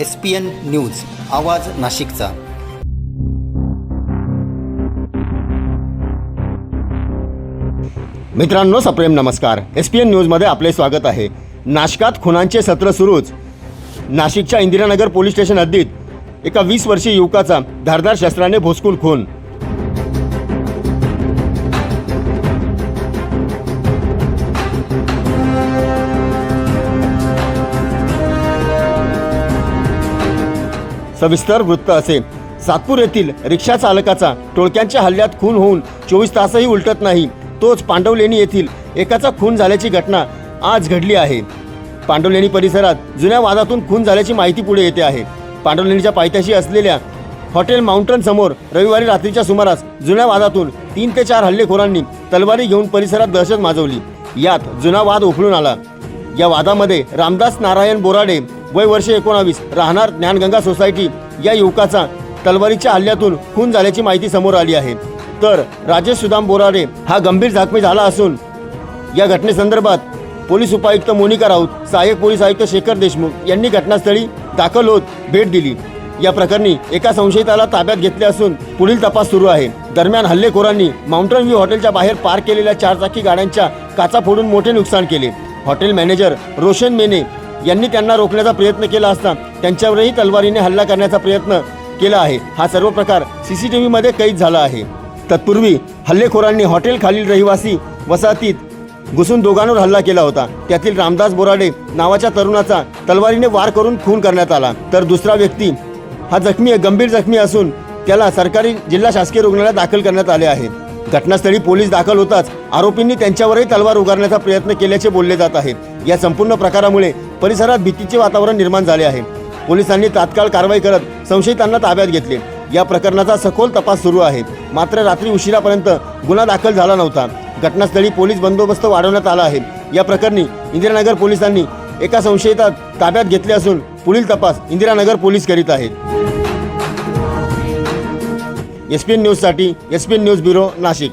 S P N news आवाज नाशिकचा. मित्रांनो सप्रेम नमस्कार. एस पी एन न्यूजमध्ये आपले स्वागत आहे. नाशकात खुनांचे सत्र सुरूच. नाशिकच्या इंदिरानगर पोलीस स्टेशन हद्दीत एका वीस वर्षीय युवकाचा धारदार शस्त्राने भोसकून खून. सविस्तर वृत्त असे. सातपूर येथील रिक्षा चालकाचा टोळक्यांच्या हल्ल्यात खून होऊन चोवीस तासही उलटत नाही. तोच पांडवलेणी येथील एकाचा खून झाल्याची घटना आज घडली आहे. पांडवलेणी परिसरात जुन्या वादातून खून झाल्याची माहिती पुढे येते आहे. पांडवलेणीच्या पायथ्याशी असलेल्या हॉटेल माउंटन समोर रविवारी रात्रीच्या सुमारास जुन्या वादातून तीन ते चार हल्लेखोरांनी तलवारी घेऊन परिसरात दहशत माजवली. यात जुना वाद उफळून आला. या वादामध्ये रामदास नारायण बोराडे वय वर्ष एकोणावीस राहणार ज्ञानगंगा सोसायटी या युवकाचा तलवारीच्या हल्ल्यातून खून झाल्याची माहिती समोर आली आहे. तर राजेश सुदाम बोराडे हा गंभीर जखमी झाला असून या घटनेसंदर्भात पोलीस उपायुक्त मोनिका राऊत सहाय्यक पोलीस आयुक्त शेखर देशमुख यांनी घटनास्थळी दाखल होत भेट दिली. या प्रकरणी एका संशयिताला ताब्यात घेतले असून पुढील तपास सुरू आहे. दरम्यान हल्लेखोरांनी माउंटन व्ह्यू हॉटेलच्या बाहेर पार्क केलेल्या चारचाकी गाड्यांच्या काचा फोडून मोठे नुकसान केले. हॉटेल मॅनेजर रोशन मेने यांनी त्यांना रोखण्याचा प्रयत्न केला असता त्यांच्यावरही तलवारीने हल्ला करण्याचा प्रयत्न केला आहे. हा सर्व प्रकार सीसीटीव्ही मध्ये कैद झाला आहे. तत्पूर्वी हल्लेखोरांनी हॉटेल खालील रहिवासी वसाहतीत घुसून दोघांवर हल्ला केला होता. त्यातील रामदास बोराडे नावाच्या तरुणाचा तलवारीने वार करून खून करण्यात आला. तर दुसरा व्यक्ती हा जखमी गंभीर जखमी असून त्याला सरकारी जिल्हा शासकीय रुग्णालयात दाखल करण्यात आले आहे. घटनास्थळी पोलीस दाखल होताच आरोपींनी त्यांच्यावरही तलवार उगारण्याचा प्रयत्न केल्याचे बोलले जात आहे. या संपूर्ण प्रकारामुळे परिसरात भीतीचे वातावरण निर्माण झाले आहे. पोलिसांनी तात्काळ कारवाई करत संशयितांना ताब्यात घेतले. या प्रकरणाचा सखोल तपास सुरू आहे. मात्र रात्री उशिरापर्यंत गुन्हा दाखल झाला नव्हता. घटनास्थळी पोलीस बंदोबस्त वाढवण्यात आला आहे. या प्रकरणी इंदिरानगर पोलिसांनी एका संशयितात ताब्यात घेतले असून पुढील तपास इंदिरानगर पोलीस करीत आहेत. एस पी एन न्यूजसाठी S P N news bureau Nashik.